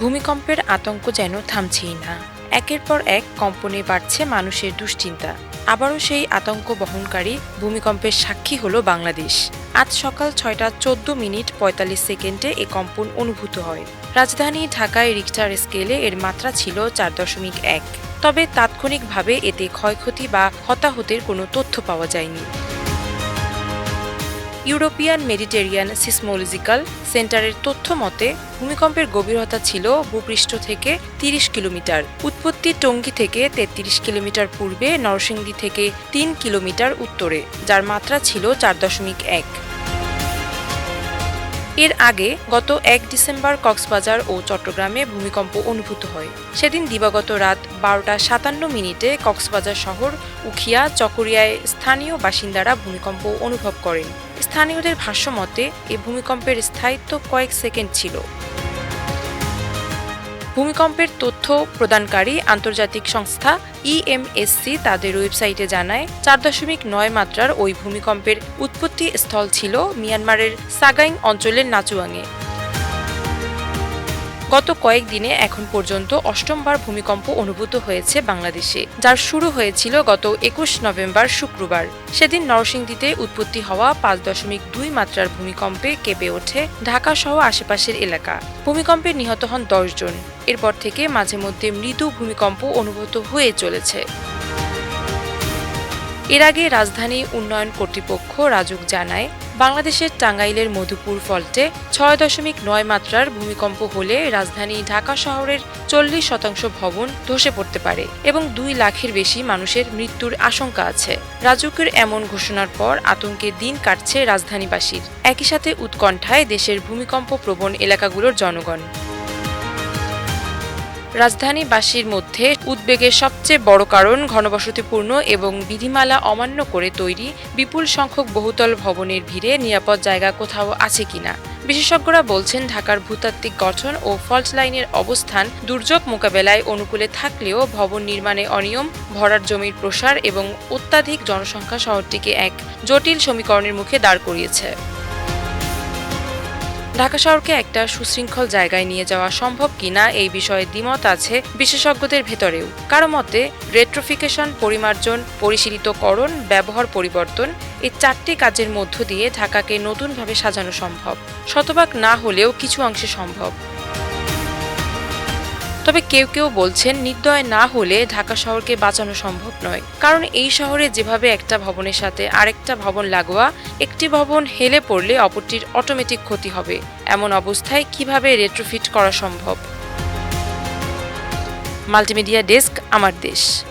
ভূমিকম্পের আতঙ্ক যেন থামছেই না। একের পর এক কম্পনে বাড়ছে মানুষের দুশ্চিন্তা। আবারও সেই আতঙ্ক বহনকারী ভূমিকম্পের সাক্ষী হলো বাংলাদেশ। আজ সকাল ছয়টা চোদ্দ মিনিট পঁয়তাল্লিশ সেকেন্ডে এ কম্পন অনুভূত হয়। রাজধানী ঢাকায় রিক্টার স্কেলে এর মাত্রা ছিল চার দশমিক এক। তবে তাৎক্ষণিকভাবে এতে ক্ষয়ক্ষতি বা হতাহতের কোনো তথ্য পাওয়া যায়নি। ইউরোপিয়ান মেডিটেরিয়ান সিসমোলজিক্যাল সেন্টারের তথ্য মতে, ভূমিকম্পের গভীরতা ছিল ভূপৃষ্ঠ থেকে 30 কিলোমিটার, উৎপত্তি টঙ্গী থেকে 33 কিলোমিটার পূর্বে নরসিংদী থেকে তিন কিলোমিটার উত্তরে, যার মাত্রা ছিল চার দশমিক এক। এর আগে গত এক ডিসেম্বর কক্সবাজার ও চট্টগ্রামে ভূমিকম্প অনুভূত হয়। সেদিন দিবাগত রাত বারোটা সাতান্ন মিনিটে কক্সবাজার শহর উখিয়া চকরিয়ায় স্থানীয় বাসিন্দারা ভূমিকম্প অনুভব করেন। স্থানীয়দের ভাষ্যমতে এ ভূমিকম্পের স্থায়িত্ব কয়েক সেকেন্ড ছিল। ভূমিকম্পের তথ্য প্রদানকারী আন্তর্জাতিক সংস্থা ইএমএসসি তাদের ওয়েবসাইটে জানায়, চার দশমিক নয় মাত্রার ওই ভূমিকম্পের উৎপত্তি স্থল ছিল মিয়ানমারের সাগাইং অঞ্চলের নাচুয়াংয়ে। গত কয়েকদিনে এখন পর্যন্ত অষ্টমবার ভূমিকম্প অনুভূত হয়েছে বাংলাদেশে, যার শুরু হয়েছিল গত একুশ নভেম্বর শুক্রবার। সেদিন নরসিংদীতে উৎপত্তি হওয়া পাঁচ দশমিক দুই মাত্রার ভূমিকম্পে কেঁপে ওঠে ঢাকা সহ আশেপাশের এলাকা। ভূমিকম্পে নিহত হন দশজন এরপর থেকে মাঝে মধ্যে মৃদু ভূমিকম্প অনুভূত হয়ে চলেছে। এর আগে রাজধানী উন্নয়ন কর্তৃপক্ষ রাজুক জানায় বাংলাদেশের টাঙ্গাইলের মধুপুর ফল্টে ছয় দশমিক নয় মাত্রার ভূমিকম্প হলে রাজধানী ঢাকা শহরের চল্লিশ শতাংশ ভবন ধসে পড়তে পারে এবং দুই লাখের বেশি মানুষের মৃত্যুর আশঙ্কা আছে। রাজুকের এমন ঘোষণার পর আতঙ্কে দিন কাটছে রাজধানীবাসীর। একই সাথে উৎকণ্ঠায় দেশের ভূমিকম্প প্রবণ এলাকাগুলোর জনগণ। রাজধানীবাসীর মধ্যে উদ্বেগের সবচেয়ে বড় কারণ ঘনবসতিপূর্ণ এবং বিধিমালা অমান্য করে তৈরি বিপুল সংখ্যক বহুতল ভবনের ভিড়ে নিরাপদ জায়গা কোথাও আছে কিনা। বিশেষজ্ঞরা বলছেন, ঢাকার ভূতাত্ত্বিক গঠন ও ফল্ট লাইনের অবস্থান দুর্যোগ মোকাবেলায় অনুকূলে থাকলেও ভবন নির্মাণে অনিয়ম ভরার জমির প্রসার এবং অত্যাধিক জনসংখ্যা শহরটিকে এক জটিল সমীকরণের মুখে দাঁড় করিয়েছে। ঢাকা শহরকে একটা সুশৃঙ্খল জায়গায় নিয়ে যাওয়া সম্ভব কিনা এই বিষয়ে দ্বিমত আছে বিশেষজ্ঞদের ভেতরেও। কারও মতে, রেট্রোফিকেশন, পরিমার্জন, পরিশীলিতকরণ, ব্যবহার পরিবর্তন এই চারটি কাজের মধ্য দিয়ে ঢাকাকে নতুনভাবে সাজানো সম্ভব। শতভাগ না হলেও কিছু অংশে সম্ভব। তবে কেউ কেউ বলছেন, নির্দয় না হলে ঢাকা শহরকে বাঁচানো সম্ভব নয়। কারণ এই শহরে যেভাবে একটা ভবনের সাথে আরেকটা ভবন লাগোয়া, একটি ভবন হেলে পড়লে অপরটির অটোমেটিক ক্ষতি হবে। এমন অবস্থায় কীভাবে রেট্রোফিট করা সম্ভব? মাল্টিমিডিয়া ডেস্ক, আমার দেশ।